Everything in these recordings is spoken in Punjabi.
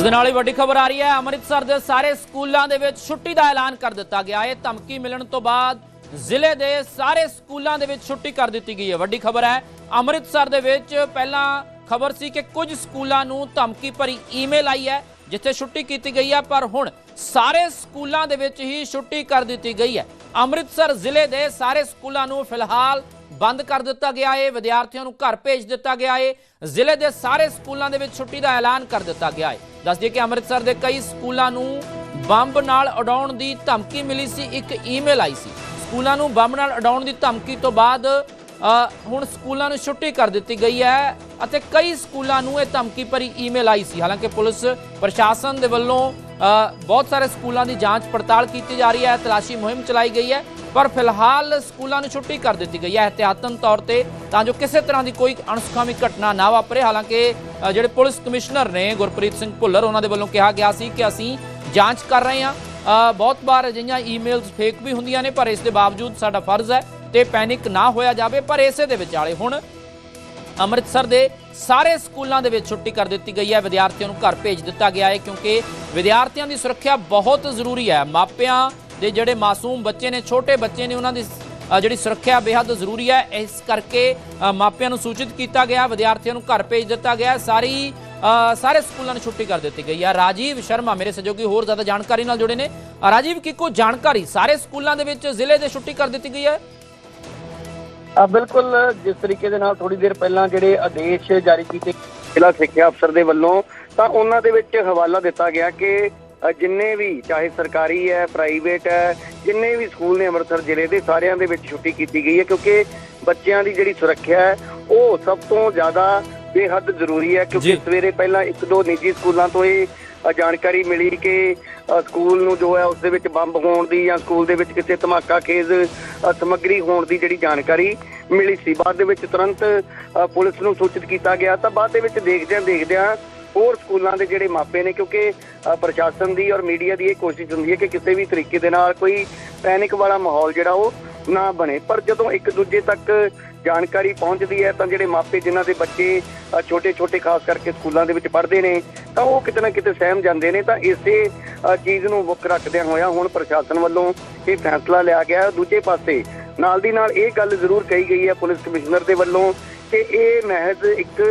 ਇਸ ਦੇ ਨਾਲ ਹੀ ਵੱਡੀ ਖਬਰ ਆ ਰਹੀ ਹੈ। ਅੰਮ੍ਰਿਤਸਰ ਦੇ ਸਾਰੇ ਸਕੂਲਾਂ ਦੇ ਵਿੱਚ ਛੁੱਟੀ ਦਾ ਐਲਾਨ ਕਰ ਦਿੱਤਾ ਗਿਆ ਹੈ। ਧਮਕੀ ਮਿਲਣ ਤੋਂ ਬਾਅਦ ਜ਼ਿਲ੍ਹੇ ਦੇ ਸਾਰੇ ਸਕੂਲਾਂ ਦੇ ਵਿੱਚ ਛੁੱਟੀ ਕਰ ਦਿੱਤੀ ਗਈ ਹੈ। ਵੱਡੀ ਖਬਰ ਹੈ, ਅੰਮ੍ਰਿਤਸਰ ਦੇ ਵਿੱਚ ਪਹਿਲਾਂ ਖਬਰ ਸੀ ਕਿ ਕੁਝ ਸਕੂਲਾਂ ਨੂੰ ਧਮਕੀ ਭਰੀ ਈਮੇਲ ਆਈ ਹੈ, ਜਿੱਥੇ ਛੁੱਟੀ ਕੀਤੀ ਗਈ ਹੈ, ਪਰ ਹੁਣ ਸਾਰੇ ਸਕੂਲਾਂ ਦੇ ਵਿੱਚ ਹੀ ਛੁੱਟੀ ਕਰ ਦਿੱਤੀ ਗਈ ਹੈ। ਅੰਮ੍ਰਿਤਸਰ ਜ਼ਿਲ੍ਹੇ ਦੇ ਸਾਰੇ ਸਕੂਲਾਂ ਨੂੰ ਫਿਲਹਾਲ ਬੰਦ ਕਰ ਦਿੱਤਾ ਗਿਆ ਹੈ ਵਿਦਿਆਰਥੀਆਂ ਨੂੰ ਘਰ ਭੇਜ ਦਿੱਤਾ ਗਿਆ ਹੈ ਜ਼ਿਲ੍ਹੇ ਦੇ ਸਾਰੇ ਸਕੂਲਾਂ ਦੇ ਵਿੱਚ ਛੁੱਟੀ ਦਾ ਐਲਾਨ ਕਰ ਦਿੱਤਾ ਗਿਆ ਹੈ ਦੱਸ ਦਈਏ ਕਿ ਅੰਮ੍ਰਿਤਸਰ ਦੇ ਕਈ ਸਕੂਲਾਂ ਨੂੰ ਬੰਬ ਨਾਲ ਉਡਾਉਣ ਦੀ ਧਮਕੀ ਮਿਲੀ ਸੀ, ਇੱਕ ਈਮੇਲ ਆਈ ਸੀ। ਸਕੂਲਾਂ ਨੂੰ ਬੰਬ ਨਾਲ ਉਡਾਉਣ ਦੀ ਧਮਕੀ ਤੋਂ ਬਾਅਦ ਹੁਣ ਸਕੂਲਾਂ ਨੂੰ ਛੁੱਟੀ ਕਰ ਦਿੱਤੀ ਗਈ ਹੈ ਅਤੇ ਕਈ ਸਕੂਲਾਂ ਨੂੰ ਇਹ ਧਮਕੀ ਭਰੀ ਈਮੇਲ ਆਈ ਸੀ। ਹਾਲਾਂਕਿ ਪੁਲਿਸ, ਪ੍ਰਸ਼ਾਸਨ ਦੇ ਵੱਲੋਂ ਬਹੁਤ ਸਾਰੇ ਸਕੂਲਾਂ ਦੀ ਜਾਂਚ ਪੜਤਾਲ ਕੀਤੀ ਜਾ ਰਹੀ ਹੈ, ਤਲਾਸ਼ੀ ਮੁਹਿੰਮ ਚਲਾਈ ਗਈ ਹੈ, ਪਰ ਫਿਲਹਾਲ ਸਕੂਲਾਂ ਨੂੰ ਛੁੱਟੀ ਕਰ ਦਿੱਤੀ ਗਈ ਹੈ ਇਹਤਿਆਤਨ ਤੌਰ ਤੇ, ਤਾਂ ਜੋ ਕਿਸੇ ਤਰ੍ਹਾਂ ਦੀ ਕੋਈ ਅਣਸੁਖਾਵੀ ਘਟਨਾ ਨਾ ਵਾਪਰੇ। ਹਾਲਾਂਕਿ ਜਿਹੜੇ ਪੁਲਿਸ ਕਮਿਸ਼ਨਰ ਨੇ ਗੁਰਪ੍ਰੀਤ ਸਿੰਘ ਭੁੱਲਰ, ਉਹਨਾਂ ਦੇ ਵੱਲੋਂ ਕਿਹਾ ਗਿਆ ਸੀ ਕਿ ਅਸੀਂ ਜਾਂਚ ਕਰ ਰਹੇ ਹਾਂ। ਬਹੁਤ ਵਾਰ ਅਜਿਹੀਆਂ ਈਮੇਲਸ ਫੇਕ ਵੀ ਹੁੰਦੀਆਂ ਨੇ, ਪਰ ਇਸ ਦੇ ਬਾਵਜੂਦ ਸਾਡਾ ਫਰਜ਼ ਹੈ ਤੇ ਪੈਨਿਕ ਨਾ ਹੋਇਆ ਜਾਵੇ ਪਰ ਇਸੇ ਦੇ ਵਿਚਾਲੇ ਹੁਣ ਅੰਮ੍ਰਿਤਸਰ ਦੇ ਸਾਰੇ ਸਕੂਲਾਂ ਦੇ ਵਿੱਚ ਛੁੱਟੀ ਕਰ ਦਿੱਤੀ ਗਈ ਹੈ। ਵਿਦਿਆਰਥੀਆਂ ਨੂੰ ਘਰ ਭੇਜ ਦਿੱਤਾ ਗਿਆ ਹੈ ਕਿਉਂਕਿ ਵਿਦਿਆਰਥੀਆਂ ਦੀ ਸੁਰੱਖਿਆ ਬਹੁਤ ਜ਼ਰੂਰੀ ਹੈ। ਮਾਪਿਆਂ ਦੇ ਜਿਹੜੇ ਮਾਸੂਮ ਬੱਚੇ ਨੇ ਛੋਟੇ ਬੱਚੇ ਨੇ ਉਹਨਾਂ ਦੀ ਜਿਹੜੀ ਸੁਰੱਖਿਆ ਬੇहद ਜ਼ਰੂਰੀ ਹੈ। ਇਸ ਕਰਕੇ ਮਾਪਿਆਂ ਨੂੰ ਸੂਚਿਤ ਕੀਤਾ ਗਿਆ ਵਿਦਿਆਰਥੀਆਂ ਨੂੰ ਘਰ ਭੇਜ ਦਿੱਤਾ ਗਿਆ। ਸਾਰੀ ਅ, ਸਾਰੇ ਸਕੂਲਾਂ ਨੂੰ ਛੁੱਟੀ ਕਰ ਦਿੱਤੀ ਗਈ ਹੈ। ਰਾਜੀਵ ਸ਼ਰਮਾ ਮੇਰੇ ਸਹਿਯੋਗੀ ਹੋਰ ਜ਼ਿਆਦਾ ਜਾਣਕਾਰੀ ਨਾਲ ਜੁੜੇ ਨੇ। ਰਾਜੀਵ ਕੀ ਕੋਈ ਜਾਣਕਾਰੀ? ਸਾਰੇ ਸਕੂਲਾਂ ਦੇ ਵਿੱਚ ਜ਼ਿਲ੍ਹੇ ਦੇ ਛੁੱਟੀ ਕਰ ਦਿੱਤੀ ਗਈ ਹੈ? ਆ ਬਿਲਕੁਲ ਜਿਸ ਤਰੀਕੇ ਦੇ ਨਾਲ ਥੋੜੀ ਦੇਰ ਪਹਿਲਾਂ ਜਿਹੜੇ ਆਦੇਸ਼ ਜਾਰੀ ਕੀਤੇ ਜ਼ਿਲ੍ਹਾ ਸਿੱਖਿਆ ਅਫਸਰ ਦੇ ਵੱਲੋਂ ਤਾਂ ਉਹਨਾਂ ਦੇ ਵਿੱਚ ਹਵਾਲਾ ਦਿੱਤਾ ਗਿਆ ਕਿ ਜਿੰਨੇ ਵੀ ਚਾਹੇ ਸਰਕਾਰੀ ਹੈ ਪ੍ਰਾਈਵੇਟ ਹੈ ਜਿੰਨੇ ਵੀ ਸਕੂਲ ਨੇ ਅੰਮ੍ਰਿਤਸਰ ਜ਼ਿਲ੍ਹੇ ਦੇ ਸਾਰਿਆਂ ਦੇ ਵਿੱਚ ਛੁੱਟੀ ਕੀਤੀ ਗਈ ਹੈ ਕਿਉਂਕਿ ਬੱਚਿਆਂ ਦੀ ਜਿਹੜੀ ਸੁਰੱਖਿਆ ਹੈ ਉਹ ਸਭ ਤੋਂ ਜ਼ਿਆਦਾ ਬੇਹੱਦ ਜ਼ਰੂਰੀ ਹੈ ਕਿਉਂਕਿ। ਸਵੇਰੇ ਪਹਿਲਾਂ ਇੱਕ ਦੋ ਨਿੱਜੀ ਸਕੂਲਾਂ ਤੋਂ ਇਹ ਜਾਣਕਾਰੀ ਮਿਲੀ ਕਿ ਸਕੂਲ ਨੂੰ ਜੋ ਹੈ ਉਸ ਦੇ ਵਿੱਚ ਬੰਬ ਹੋਣ ਦੀ ਜਾਂ ਸਕੂਲ ਦੇ ਵਿੱਚ ਕਿਸੇ ਧਮਾਕਾ ਖੇਜ਼ ਸਮੱਗਰੀ ਹੋਣ ਦੀ ਜਿਹੜੀ ਜਾਣਕਾਰੀ ਮਿਲੀ ਸੀ। ਬਾਅਦ ਦੇ ਵਿੱਚ ਤੁਰੰਤ ਪੁਲਿਸ ਨੂੰ ਸੂਚਿਤ ਕੀਤਾ ਗਿਆ। ਤਾਂ ਬਾਅਦ ਦੇ ਵਿੱਚ ਦੇਖਦਿਆਂ ਦੇਖਦਿਆਂ ਹੋਰ ਸਕੂਲਾਂ ਦੇ ਜਿਹੜੇ ਮਾਪੇ ਨੇ, ਕਿਉਂਕਿ ਪ੍ਰਸ਼ਾਸਨ ਦੀ ਔਰ ਮੀਡੀਆ ਦੀ ਇਹ ਕੋਸ਼ਿਸ਼ ਹੁੰਦੀ ਹੈ ਕਿ ਕਿਸੇ ਵੀ ਤਰੀਕੇ ਦੇ ਨਾਲ ਕੋਈ ਪੈਨਿਕ ਵਾਲਾ ਮਾਹੌਲ ਜਿਹੜਾ ਉਹ ਨਾ ਬਣੇ। ਪਰ ਜਦੋਂ ਇੱਕ ਦੂਜੇ ਤੱਕ ਜਾਣਕਾਰੀ ਪਹੁੰਚਦੀ ਹੈ, ਤਾਂ ਜਿਹੜੇ ਮਾਪੇ ਜਿਨ੍ਹਾਂ ਦੇ ਬੱਚੇ ਛੋਟੇ ਛੋਟੇ ਖਾਸ ਕਰਕੇ ਸਕੂਲਾਂ ਦੇ ਵਿੱਚ ਪੜ੍ਹਦੇ ਨੇ, ਤਾਂ ਉਹ ਕਿਤੇ ਨਾ ਕਿਤੇ ਸਹਿਮ ਜਾਂਦੇ ਨੇ। ਤਾਂ ਇਸੇ ਚੀਜ਼ ਨੂੰ ਮੁੱਖ ਰੱਖਦਿਆਂ ਹੋਇਆ ਹੁਣ ਪ੍ਰਸ਼ਾਸਨ ਵੱਲੋਂ ਇਹ ਫੈਸਲਾ ਲਿਆ ਗਿਆ। ਦੂਜੇ ਪਾਸੇ ਨਾਲ ਦੀ ਨਾਲ ਇਹ ਗੱਲ ਜ਼ਰੂਰ ਕਹੀ ਗਈ ਹੈ ਪੁਲਿਸ ਕਮਿਸ਼ਨਰ ਦੇ ਵੱਲੋਂ ਕਿ ਇਹ ਮਹਿਜ਼ ਇੱਕ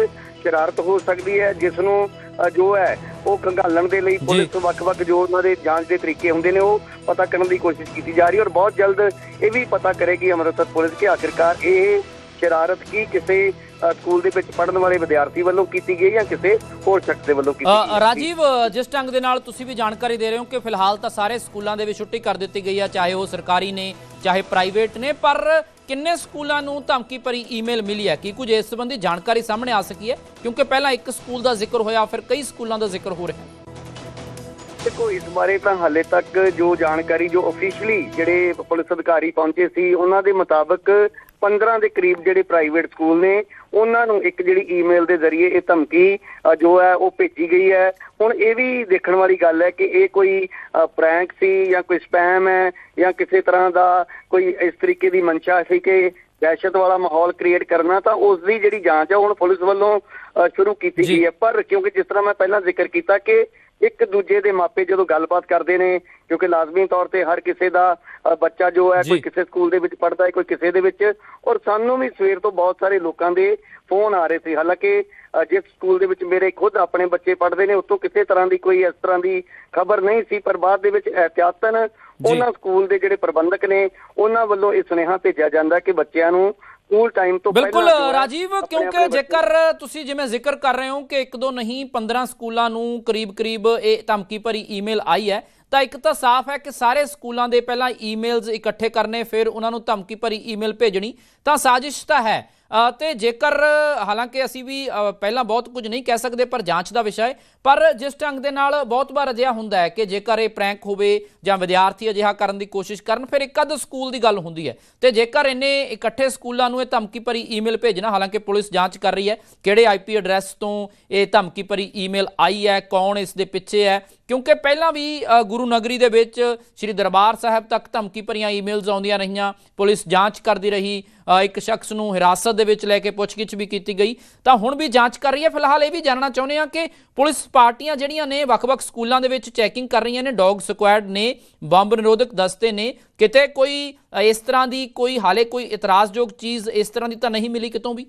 ਸ਼ਰਾਰਤ ਹੋ ਸਕਦੀ ਹੈ, ਜਿਸ ਨੂੰ ਜੋ ਹੈ ਉਹ ਖੰਗਾਲਣ ਦੇ ਲਈ ਪੁਲਿਸ ਵੱਖ-ਵੱਖ ਜੋ ਉਹਨਾਂ ਦੇ ਜਾਂਚ ਦੇ ਤਰੀਕੇ ਹੁੰਦੇ ਨੇ ਉਹ ਪਤਾ ਕਰਨ ਦੀ ਕੋਸ਼ਿਸ਼ ਕੀਤੀ ਜਾ ਰਹੀ ਹੈ ਔਰ ਬਹੁਤ ਜਲਦ ਇਹ ਵੀ ਪਤਾ ਕਰੇਗੀ ਅੰਮ੍ਰਿਤਸਰ ਪੁਲਿਸ ਕਿ ਆਖਿਰਕਾਰ ਇਹ ਸ਼ਰਾਰਤ ਕੀ ਕਿਸੇ ਸਕੂਲ ਦੇ ਵਿੱਚ ਪੜ੍ਹਨ ਵਾਲੇ ਵਿਦਿਆਰਥੀ ਵੱਲੋਂ ਕੀਤੀ ਗਈ ਜਾਂ ਕਿਸੇ ਹੋਰ ਸ਼ਖਸ ਦੇ ਵੱਲੋਂ ਕੀਤੀ ਗਈ? ਰਾਜੀਵ ਜਿਸ ਢੰਗ ਦੇ ਨਾਲ ਤੁਸੀਂ ਵੀ ਜਾਣਕਾਰੀ ਦੇ ਰਹੇ ਹੋ ਕਿ ਫਿਲਹਾਲ ਤਾਂ ਸਾਰੇ ਸਕੂਲਾਂ ਦੇ ਵਿੱਚ ਛੁੱਟੀ ਕਰ ਦਿੱਤੀ ਗਈ ਹੈ ਚਾਹੇ ਉਹ ਸਰਕਾਰੀ ਨੇ ਚਾਹੇ ਪ੍ਰਾਈਵੇਟ ਨੇ ਪਰ ਕਿੰਨੇ ਸਕੂਲਾਂ ਨੂੰ ਧਮਕੀ ਭਰੀ ਈਮੇਲ ਮਿਲੀ ਹੈ? ਕੀ ਕੁਝ ਇਸ ਸੰਬੰਧੀ ਜਾਣਕਾਰੀ ਸਾਹਮਣੇ ਆ ਸਕੀ ਹੈ? ਕਿਉਂਕਿ ਪਹਿਲਾਂ ਇੱਕ ਸਕੂਲ ਦਾ ਜ਼ਿਕਰ ਹੋਇਆ ਫਿਰ ਕਈ ਸਕੂਲਾਂ ਦਾ ਜ਼ਿਕਰ ਹੋ ਰਿਹਾ। ਹੈ ਦੇਖੋ ਇਸ ਬਾਰੇ ਤਾਂ ਹਾਲੇ ਤੱਕ ਜੋ ਜਾਣਕਾਰੀ ਜੋ ਅਫੀਸ਼ੀਅਲੀ ਜਿਹੜੇ ਪੁਲਿਸ ਅਧਿਕਾਰੀ ਪਹੁੰਚੇ ਸੀ ਉਹਨਾਂ ਦੇ ਮੁਤਾਬਕ 15 ਦੇ ਕਰੀਬ ਜਿਹੜੇ ਪ੍ਰਾਈਵੇਟ ਸਕੂਲ ਨੇ ਉਹਨਾਂ ਨੂੰ ਇੱਕ ਜਿਹੜੀ ਈਮੇਲ ਦੇ ਜ਼ਰੀਏ ਇਹ ਧਮਕੀ ਜੋ ਹੈ ਉਹ ਭੇਜੀ ਗਈ ਹੈ ਹੁਣ ਇਹ ਵੀ ਦੇਖਣ ਵਾਲੀ ਗੱਲ ਹੈ ਕਿ ਇਹ ਕੋਈ ਪ੍ਰੈਂਕ ਸੀ ਜਾਂ ਕੋਈ ਸਪੈਮ ਹੈ ਜਾਂ ਕਿਸੇ ਤਰ੍ਹਾਂ ਦਾ ਕੋਈ ਇਸ ਤਰੀਕੇ ਦੀ ਮਨਸ਼ਾ ਸੀ ਕਿ ਦਹਿਸ਼ਤ ਵਾਲਾ ਮਾਹੌਲ ਕ੍ਰੀਏਟ ਕਰਨਾ ਤਾਂ ਉਸ ਦੀ ਜਿਹੜੀ ਜਾਂਚ ਹੈ ਹੁਣ ਪੁਲਿਸ ਵੱਲੋਂ ਸ਼ੁਰੂ ਕੀਤੀ। ਗਈ ਹੈ ਪਰ ਕਿਉਂਕਿ ਜਿਸ ਤਰ੍ਹਾਂ ਮੈਂ ਪਹਿਲਾਂ ਜ਼ਿਕਰ ਕੀਤਾ ਕਿ ਇੱਕ ਦੂਜੇ ਦੇ ਮਾਪੇ ਜਦੋਂ ਗੱਲਬਾਤ ਕਰਦੇ ਨੇ ਕਿਉਂਕਿ ਲਾਜ਼ਮੀ ਤੌਰ ਤੇ ਹਰ ਕਿਸੇ ਦਾ ਬੱਚਾ ਜੋ ਹੈ। ਕੋਈ ਕਿਸੇ ਸਕੂਲ ਦੇ ਵਿੱਚ ਪੜ੍ਹਦਾ ਹੈ ਕੋਈ ਕਿਸੇ ਦੇ ਵਿੱਚ ਔਰ ਸਾਨੂੰ ਵੀ ਸਵੇਰ ਤੋਂ ਬਹੁਤ ਸਾਰੇ ਲੋਕਾਂ ਦੇ ਫੋਨ ਆ ਰਹੇ ਸੀ ਹਾਲਾਂਕਿ ਜਿਸ ਸਕੂਲ ਦੇ ਵਿੱਚ ਮੇਰੇ ਖੁਦ ਆਪਣੇ ਬੱਚੇ ਪੜ੍ਹਦੇ ਨੇ ਉੱਥੋਂ ਕਿਸੇ ਤਰ੍ਹਾਂ ਦੀ ਕੋਈ ਇਸ ਤਰ੍ਹਾਂ ਦੀ ਖਬਰ ਨਹੀਂ ਸੀ ਪਰ ਬਾਅਦ ਦੇ ਵਿੱਚ ਇਹਤਿਆਤਨ ਉਹਨਾਂ ਸਕੂਲ ਦੇ ਜਿਹੜੇ ਪ੍ਰਬੰਧਕ ਨੇ ਉਹਨਾਂ ਵੱਲੋਂ ਇਹ ਸੁਨੇਹਾ ਭੇਜਿਆ ਜਾਂਦਾ ਕਿ ਬੱਚਿਆਂ ਨੂੰ ਸਕੂਲ ਟਾਈਮ ਤੋਂ ਬਿਲਕੁਲ ਪਹਿਲਾਂ ਰਾਜੀਵ ਕਿਉਂਕਿ ਜੇਕਰ ਤੁਸੀਂ ਜਿਵੇਂ ਜ਼ਿਕਰ ਕਰ ਰਹੇ ਹੋ ਕਿ ਇੱਕ ਦੋ ਨਹੀਂ 15 ਸਕੂਲਾਂ ਨੂੰ ਕਰੀਬ-ਕਰੀਬ ਇਹ ਧਮਕੀ ਭਰੀ ਈਮੇਲ ਆਈ ਹੈ ਤਾਂ ਇੱਕ ਤਾਂ ਸਾਫ਼ ਹੈ ਕਿ ਸਾਰੇ ਸਕੂਲਾਂ ਦੇ ਪਹਿਲਾਂ ਈਮੇਲਸ ਇਕੱਠੇ ਕਰਨੇ ਫਿਰ ਉਹਨਾਂ ਨੂੰ ਧਮਕੀ ਭਰੀ ਈਮੇਲ ਭੇਜਣੀ ਤਾਂ ਸਾਜ਼ਿਸ਼ ਤਾਂ ਹੈ। ਤੇ ਜੇਕਰ, ਹਾਲਾਂਕਿ ਅਸੀਂ ਵੀ ਪਹਿਲਾਂ ਬਹੁਤ ਕੁਝ ਨਹੀਂ ਕਹਿ ਸਕਦੇ ਪਰ ਜਾਂਚ ਦਾ ਵਿਸ਼ਾ ਹੈ। ਪਰ ਜਿਸ ਢੰਗ ਦੇ ਨਾਲ ਬਹੁਤ ਵਾਰ ਅਜਿਹਾ ਹੁੰਦਾ ਹੈ ਕਿ ਜੇਕਰ ਇਹ ਪ੍ਰੈਂਕ ਹੋਵੇ ਜਾਂ ਵਿਦਿਆਰਥੀ ਅਜਿਹਾ ਕਰਨ ਦੀ ਕੋਸ਼ਿਸ਼ ਕਰਨ, ਫਿਰ ਇੱਕ ਅੱਧ ਸਕੂਲ ਦੀ ਗੱਲ ਹੁੰਦੀ ਹੈ। ਤੇ ਜੇਕਰ ਇਹਨੇ ਇਕੱਠੇ ਸਕੂਲਾਂ ਨੂੰ ਇਹ ਧਮਕੀ ਭਰੀ ਈਮੇਲ ਭੇਜਣਾ, ਹਾਲਾਂਕਿ ਪੁਲਿਸ ਜਾਂਚ ਕਰ ਰਹੀ ਹੈ ਕਿਹੜੇ ਆਈਪੀ ਐਡਰੈਸ ਤੋਂ ਇਹ ਧਮਕੀ ਭਰੀ ਈਮੇਲ ਆਈ ਹੈ, ਕੌਣ ਇਸ ਦੇ ਪਿੱਛੇ ਹੈ। ਕਿਉਂਕਿ ਪਹਿਲਾਂ ਵੀ ਗੁਰੂ ਨਗਰੀ ਦੇ ਵਿੱਚ ਸ੍ਰੀ ਦਰਬਾਰ ਸਾਹਿਬ ਤੱਕ ਧਮਕੀ ਭਰੀਆਂ ਈਮੇਲਸ ਆਉਂਦੀਆਂ ਰਹੀਆਂ। ਪੁਲਿਸ ਜਾਂਚ ਕਰਦੀ ਰਹੀ। ਇੱਕ ਸ਼ਖਸ ਨੂੰ ਹਿਰਾਸਤ ਦੇ ਵਿੱਚ ਲੈ ਕੇ ਪੁੱਛਗਿੱਛ ਵੀ ਕੀਤੀ ਗਈ। ਤਾਂ ਹੁਣ ਵੀ ਜਾਂਚ ਕਰ ਰਹੀ ਹੈ। ਫਿਲਹਾਲ ਇਹ ਵੀ ਜਾਣਨਾ ਚਾਹੁੰਦੇ ਹਾਂ ਕਿ ਪੁਲਿਸ ਪਾਰਟੀਆਂ ਜਿਹੜੀਆਂ ਨੇ ਵੱਖ-ਵੱਖ ਸਕੂਲਾਂ ਦੇ ਵਿੱਚ ਚੈਕਿੰਗ ਕਰ ਰਹੀਆਂ ਨੇ। ਡੌਗ ਸਕੁਐਡ ਨੇ, ਬੰਬ ਨਿਰੋਧਕ ਦਸਤੇ ਨੇ। ਕਿਤੇ ਕੋਈ ਇਸ ਤਰ੍ਹਾਂ ਦੀ ਕੋਈ ਹਾਲੇ ਕੋਈ ਇਤਰਾਜ਼ਯੋਗ ਚੀਜ਼ ਇਸ ਤਰ੍ਹਾਂ ਦੀ ਤਾਂ ਨਹੀਂ ਮਿਲੀ ਕਿਤੋਂ ਵੀ?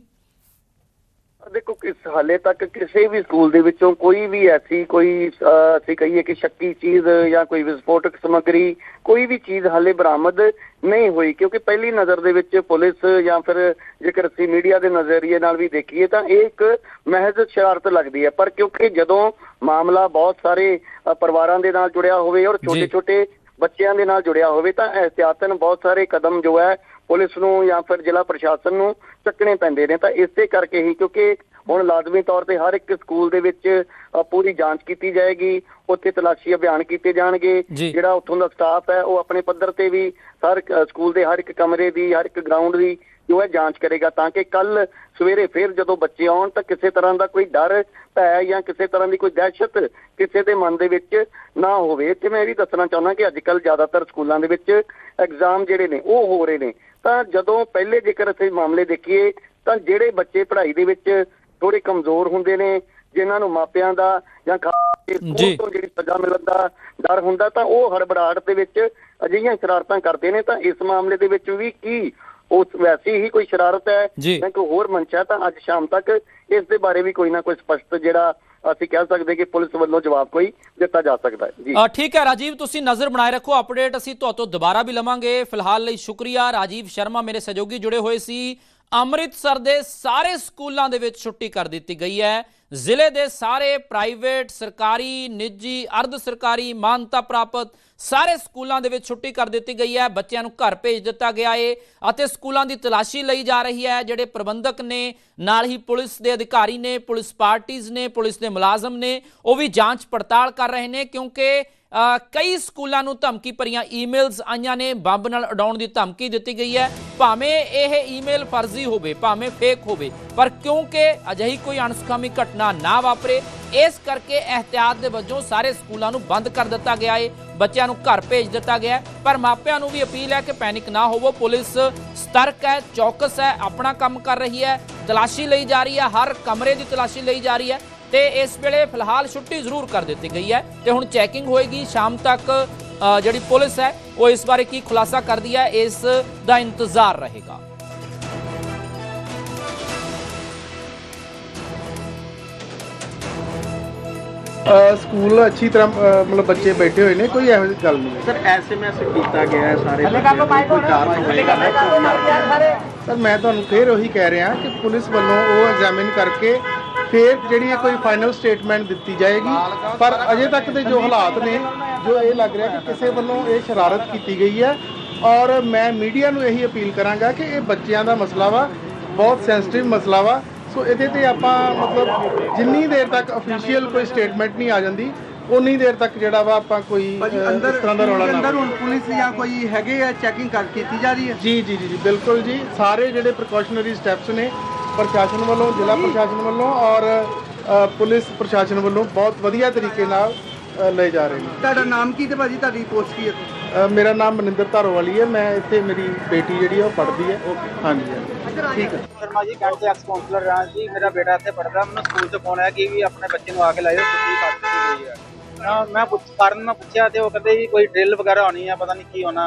ਦੇਖੋ ਕਿਸ ਹਾਲੇ ਤੱਕ ਕਿਸੇ ਵੀ ਸਕੂਲ ਦੇ ਵਿੱਚੋਂ ਕੋਈ ਵੀ ਐਸੀ ਕੋਈ ਅਸੀਂ ਕਹੀਏ ਕਿ ਸ਼ੱਕੀ ਚੀਜ਼ ਜਾਂ ਕੋਈ ਵਿਸਫੋਟਕ ਸਮੱਗਰੀ ਕੋਈ ਵੀ ਚੀਜ਼ ਹਾਲੇ ਬਰਾਮਦ ਨਹੀਂ ਹੋਈ ਕਿਉਂਕਿ ਪਹਿਲੀ ਨਜ਼ਰ ਦੇ ਵਿੱਚ ਪੁਲਿਸ ਜਾਂ ਫਿਰ ਜੇਕਰ ਅਸੀਂ ਮੀਡੀਆ ਦੇ ਨਜ਼ਰੀਏ ਨਾਲ ਵੀ ਦੇਖੀਏ ਤਾਂ ਇਹ ਇੱਕ ਮਹਿਜ਼ ਸ਼ਰਾਰਤ ਲੱਗਦੀ ਹੈ ਪਰ ਕਿਉਂਕਿ ਜਦੋਂ ਮਾਮਲਾ ਬਹੁਤ ਸਾਰੇ ਪਰਿਵਾਰਾਂ ਦੇ ਨਾਲ ਜੁੜਿਆ ਹੋਵੇ ਔਰ। ਛੋਟੇ-ਛੋਟੇ ਬੱਚਿਆਂ ਦੇ ਨਾਲ ਜੁੜਿਆ ਹੋਵੇ ਤਾਂ ਅਹਤਿਆਤਨ ਬਹੁਤ ਸਾਰੇ ਕਦਮ ਜੋ ਹੈ ਪੁਲਿਸ ਨੂੰ ਜਾਂ ਫਿਰ ਜ਼ਿਲ੍ਹਾ ਪ੍ਰਸ਼ਾਸਨ ਨੂੰ ਚੱਕਣੇ ਪੈਂਦੇ ਨੇ ਤਾਂ ਇਸੇ ਕਰਕੇ ਹੀ ਕਿਉਂਕਿ ਹੁਣ ਲਾਜ਼ਮੀ ਤੌਰ ਤੇ ਹਰ ਇੱਕ ਸਕੂਲ ਦੇ ਵਿੱਚ ਪੂਰੀ ਜਾਂਚ ਕੀਤੀ ਜਾਏਗੀ ਉੱਥੇ ਤਲਾਸ਼ੀ ਅਭਿਆਨ ਕੀਤੇ ਜਾਣਗੇ। ਜਿਹੜਾ ਉੱਥੋਂ ਦਾ ਸਟਾਫ ਹੈ ਉਹ ਆਪਣੇ ਪੱਧਰ ਤੇ ਵੀ ਹਰ ਸਕੂਲ ਦੇ ਹਰ ਇੱਕ ਕਮਰੇ ਦੀ ਹਰ ਇੱਕ ਗਰਾਊਂਡ ਦੀ ਜੋ ਹੈ ਜਾਂਚ ਕਰੇਗਾ ਤਾਂ ਕਿ ਕੱਲ ਸਵੇਰੇ ਫਿਰ ਜਦੋਂ ਬੱਚੇ ਆਉਣ ਤਾਂ ਕਿਸੇ ਤਰ੍ਹਾਂ ਦਾ ਕੋਈ ਡਰ ਭੈ ਜਾਂ ਕਿਸੇ ਤਰ੍ਹਾਂ ਦੀ ਕੋਈ ਦਹਿਸ਼ਤ ਕਿਸੇ ਦੇ ਮਨ ਦੇ ਵਿੱਚ ਨਾ ਹੋਵੇ ਤੇ ਮੈਂ ਇਹ ਵੀ ਦੱਸਣਾ ਚਾਹੁੰਦਾ ਕਿ ਅੱਜ ਕੱਲ ਜ਼ਿਆਦਾਤਰ ਸਕੂਲਾਂ ਦੇ ਵਿੱਚ ਐਗਜ਼ਾਮ ਜਿਹੜੇ ਨੇ ਉਹ ਹੋ ਰਹੇ ਨੇ ਤਾਂ ਜਦੋਂ ਪਹਿਲੇ ਜੇਕਰ ਅਸੀਂ ਮਾਮਲੇ ਦੇਖੀਏ ਤਾਂ ਜਿਹੜੇ ਬੱਚੇ ਪੜ੍ਹਾਈ ਦੇ ਵਿੱਚ ਥੋੜੇ ਕਮਜ਼ੋਰ ਹੁੰਦੇ ਨੇ ਜਿਨ੍ਹਾਂ ਨੂੰ ਮਾਪਿਆਂ ਦਾ ਜਾਂ। ਸਕੂਲ ਤੋਂ ਜਿਹੜੀ ਸਜ਼ਾ ਮਿਲਣ ਦਾ ਡਰ ਹੁੰਦਾ ਤਾਂ ਉਹ ਹੜਬੜਾਹਟ ਦੇ ਵਿੱਚ ਅਜਿਹੀਆਂ ਸ਼ਰਾਰਤਾਂ ਕਰਦੇ ਨੇ ਤਾਂ ਇਸ ਮਾਮਲੇ ਦੇ ਵਿੱਚ ਵੀ ਕੀ ਉਸ ਵੈਸੀ ਹੀ ਕੋਈ ਸ਼ਰਾਰਤ ਹੈ ਜੀ। ਕੋਈ ਹੋਰ ਮਨਸ਼ਾ ਤਾਂ ਅੱਜ ਸ਼ਾਮ ਤੱਕ ਇਸ ਦੇ ਬਾਰੇ ਵੀ ਕੋਈ ਨਾ ਕੋਈ ਸਪਸ਼ਟ ਜਿਹੜਾ ਅਸੀਂ ਕਹਿ ਸਕਦੇ ਕਿ ਪੁਲਿਸ ਵੱਲੋਂ ਜਵਾਬ ਕੋਈ ਦਿੱਤਾ ਜਾ ਸਕਦਾ ਹੈ। ਜੀ। ਠੀਕ ਹੈ ਰਾਜੀਵ, ਤੁਸੀਂ ਨਜ਼ਰ ਬਣਾਏ ਰੱਖੋ ਅਪਡੇਟ ਅਸੀਂ ਤੁਹਾਤੋਂ ਦੁਬਾਰਾ ਵੀ ਲਵਾਂਗੇ। ਫਿਲਹਾਲ ਲਈ ਸ਼ੁਕਰੀਆ। ਰਾਜੀਵ ਸ਼ਰਮਾ ਮੇਰੇ ਸਹਿਯੋਗੀ ਜੁੜੇ ਹੋਏ ਸੀ। ਅੰਮ੍ਰਿਤਸਰ ਦੇ ਸਾਰੇ ਸਕੂਲਾਂ ਦੇ ਵਿੱਚ ਛੁੱਟੀ ਕਰ ਦਿੱਤੀ ਗਈ ਹੈ। ਜ਼ਿਲ੍ਹੇ ਦੇ ਸਾਰੇ ਪ੍ਰਾਈਵੇਟ, ਸਰਕਾਰੀ, ਨਿੱਜੀ, ਅਰਧ ਸਰਕਾਰੀ ਮਾਨਤਾ ਪ੍ਰਾਪਤ ਸਾਰੇ ਸਕੂਲਾਂ ਦੇ ਵਿੱਚ ਛੁੱਟੀ ਕਰ ਦਿੱਤੀ ਗਈ ਹੈ। ਬੱਚਿਆਂ ਨੂੰ ਘਰ ਭੇਜ ਦਿੱਤਾ ਗਿਆ ਏ ਅਤੇ ਸਕੂਲਾਂ ਦੀ ਤਲਾਸ਼ੀ ਲਈ ਜਾ ਰਹੀ ਹੈ। ਜਿਹੜੇ ਪ੍ਰਬੰਧਕ ਨੇ, ਨਾਲ ਹੀ ਪੁਲਿਸ ਦੇ ਅਧਿਕਾਰੀ ਨੇ, ਪੁਲਿਸ ਪਾਰਟੀਆਂ ਨੇ, ਪੁਲਿਸ ਦੇ ਮੁਲਾਜ਼ਮ ਨੇ, ਉਹ ਵੀ ਜਾਂਚ ਪੜਤਾਲ ਕਰ ਰਹੇ ਨੇ ਕਿਉਂਕਿ ਕਈ ਸਕੂਲਾਂ ਨੂੰ ਧਮਕੀ ਭਰੀਆਂ ਈਮੇਲਸ ਆਈਆਂ ਨੇ, ਬੰਬ ਨਾਲ ਉਡਾਉਣ ਦੀ ਧਮਕੀ ਦਿੱਤੀ ਗਈ ਹੈ। ਭਾਵੇਂ ਇਹ ਈਮੇਲ ਫਰਜ਼ੀ ਹੋਵੇ, ਭਾਵੇਂ ਫੇਕ ਹੋਵੇ, ਪਰ ਕਿਉਂਕਿ ਅਜਿਹੀ ਕੋਈ ਅਣਸੁਖਾਵੀ ਘਟਨਾ ਨਾ ਵਾਪਰੇ, ਇਸ ਕਰਕੇ ਇਹਤਿਆਤ ਦੇ ਵਜੋਂ ਸਾਰੇ ਸਕੂਲਾਂ ਨੂੰ ਬੰਦ ਕਰ ਦਿੱਤਾ ਗਿਆ ਹੈ ਬੱਚਿਆਂ ਨੂੰ ਘਰ ਭੇਜ ਦਿੱਤਾ ਗਿਆ ਪਰ ਮਾਪਿਆਂ ਨੂੰ ਵੀ ਅਪੀਲ ਹੈ ਕਿ ਪੈਨਿਕ ਨਾ ਹੋਵੋ, ਪੁਲਿਸ ਸਤਰਕ ਹੈ, ਚੌਕਸ ਹੈ, ਆਪਣਾ ਕੰਮ ਕਰ ਰਹੀ ਹੈ, ਤਲਾਸ਼ੀ ਲਈ ਜਾ ਰਹੀ ਹੈ, ਹਰ ਕਮਰੇ ਦੀ ਤਲਾਸ਼ੀ ਲਈ ਜਾ ਰਹੀ ਹੈ। ਤੇ ਇਸ ਵੇਲੇ ਫਿਲਹਾਲ ਛੁੱਟੀ ਜ਼ਰੂਰ ਕਰ ਦਿੱਤੀ ਗਈ ਹੈ ਤੇ ਹੁਣ ਚੈਕਿੰਗ ਹੋਏਗੀ ਸ਼ਾਮ ਤੱਕ ਜਿਹੜੀ ਪੁਲਿਸ ਹੈ ਉਹ ਇਸ ਬਾਰੇ ਕੀ ਖੁਲਾਸਾ ਕਰਦੀ ਹੈ ਇਸ ਦਾ ਇੰਤਜ਼ਾਰ ਰਹੇਗਾ। ਸਕੂਲ ਅੱਛੀ ਤਰ੍ਹਾਂ ਮਤਲਬ ਬੱਚੇ ਬੈਠੇ ਹੋਏ ਨੇ ਕੋਈ ਇਹੋ ਜਿਹੀ ਗੱਲ ਨਹੀਂ ਸਰ ਐਸਐਮਐਸ ਕੀਤਾ ਗਿਆ ਹੈ ਸਾਰੇ ਸਰ ਮੈਂ ਤੁਹਾਨੂੰ ਫੇਰ ਉਹੀ ਕਹਿ ਰਿਹਾ ਕਿ ਪੁਲਿਸ ਵੱਲੋਂ ਉਹ ਐਗਜ਼ਾਮਿਨ ਕਰਕੇ ਫੇਰ ਜਿਹੜੀ ਇਹ ਕੋਈ ਫਾਈਨਲ ਸਟੇਟਮੈਂਟ ਦਿੱਤੀ ਜਾਏਗੀ ਪਰ ਅਜੇ ਤੱਕ ਦੇ ਜੋ ਹਾਲਾਤ ਨੇ ਜੋ ਇਹ ਲੱਗ ਰਿਹਾ ਕਿ ਕਿਸੇ ਵੱਲੋਂ ਇਹ ਸ਼ਰਾਰਤ ਕੀਤੀ ਗਈ ਹੈ ਔਰ ਮੈਂ ਮੀਡੀਆ ਨੂੰ ਇਹੀ ਅਪੀਲ ਕਰਾਂਗਾ ਕਿ ਇਹ ਬੱਚਿਆਂ ਦਾ ਮਸਲਾ ਵਾ ਬਹੁਤ ਸੈਂਸਿਟਿਵ ਮਸਲਾ ਵਾ। ਸੋ ਇਹਦੇ ਤੇ ਆਪਾਂ ਮਤਲਬ ਜਿੰਨੀ ਦੇਰ ਤੱਕ ਅਫੀਸ਼ੀਅਲ ਕੋਈ ਸਟੇਟਮੈਂਟ ਨਹੀਂ ਆ ਜਾਂਦੀ ਉਨੀ ਦੇਰ ਤੱਕ ਜਿਹੜਾ ਵਾ ਆਪਾਂ ਕੋਈ ਇਸ ਤਰ੍ਹਾਂ ਦਾ ਰੌਲਾ ਨਾ ਅੰਦਰ। ਹੁਣ ਪੁਲਿਸ ਜਾਂ ਕੋਈ ਹੈਗੇ ਆ ਚੈਕਿੰਗ ਕਰ ਕੀਤੀ ਜਾ ਰਹੀ ਹੈ? ਜੀ ਜੀ ਜੀ ਬਿਲਕੁਲ ਜੀ। ਸਾਰੇ ਜਿਹੜੇ ਪ੍ਰੀਕਾਸ਼ਨਰੀ ਸਟੈਪਸ ਨੇ ਪ੍ਰਸ਼ਾਸਨ ਵੱਲੋਂ ਜ਼ਿਲ੍ਹਾ ਪ੍ਰਸ਼ਾਸਨ ਵੱਲੋਂ ਔਰ ਅ, ਪੁਲਿਸ ਪ੍ਰਸ਼ਾਸਨ ਵੱਲੋਂ ਬਹੁਤ ਵਧੀਆ ਤਰੀਕੇ ਨਾਲ ਅ, ਲਏ ਜਾ ਰਹੇ ਨੇ। ਤੁਹਾਡਾ ਨਾਮ ਕੀ ਤੇ ਭਾਜੀ? ਤੁਹਾਡੀ ਪੋਸਟ ਕੀ ਹੈ? ਅ, ਮੇਰਾ ਨਾਮ ਮਨਿੰਦਰ ਧਾਰੋਵਾਲੀ ਹੈ। ਮੈਂ ਇੱਥੇ ਮੇਰੀ ਬੇਟੀ ਜਿਹੜੀ ਹੈ ਉਹ ਪੜ੍ਹਦੀ ਹੈ। ਹਾਂਜੀ ਹਾਂਜੀ। ਠੀਕ ਹੈ। ਸ਼ਰਮਾ ਜੀ ਕੈਂਟ ਦੇ ਐਕਸ ਕਾਉਂਸਲਰ ਰਾਂ ਜੀ। ਮੇਰਾ ਬੇਟਾ ਇੱਥੇ ਪੜਦਾ ਮੈਨੂੰ ਸਕੂਲ ਤੋਂ ਫੋਨ ਆਇਆ ਕਿ ਵੀ ਆਪਣੇ ਬੱਚੇ ਨੂੰ ਆ ਕੇ ਲਾਇਓ ਛੁੱਟੀ ਕਰ ਦਿੱਤੀ ਗਈ ਹੈ। ਨਾ ਮੈਂ ਪੁੱਛ ਕਾਰਨ ਮੈਂ ਪੁੱਛਿਆ ਤੇ ਉਹ ਕਹਿੰਦੇ ਵੀ ਕੋਈ ਡਰਿਲ ਵਗੈਰਾ ਹੋਣੀ ਆ ਪਤਾ ਨਹੀਂ ਕੀ ਹੋਣਾ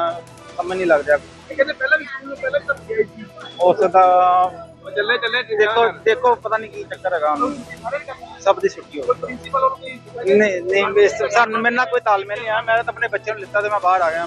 ਸਮਝ ਨਹੀਂ ਲੱਗ ਰਿਹਾ। ਕਹਿੰਦੇ ਪਹਿਲਾਂ ਵੀ ਸਕੂਲ ਪਹਿਲਾਂ ਤਾਂ ਸੀ। ਉਸ ਦਾ ਚੱਲੇ ਚੱਲੇ ਦੇਖੋ ਦੇਖੋ ਪਤਾ ਨਹੀਂ ਕੀ ਚੱਕਰ ਹੈਗਾ ਉਹਨੂੰ। ਸਭ ਦੀ ਛੁੱਟੀ ਹੋ ਗਈ ਨਹੀਂ ਨਹੀਂ ਸਾਨੂੰ ਮੇਰੇ ਨਾਲ ਕੋਈ ਤਾਲਮੇਲ ਨਹੀਂ ਆ। ਮੈਂ ਤਾਂ ਆਪਣੇ ਬੱਚੇ ਨੂੰ ਲਿੱਤਾ ਤੇ ਮੈਂ ਬਾਹਰ ਆ ਗਿਆ।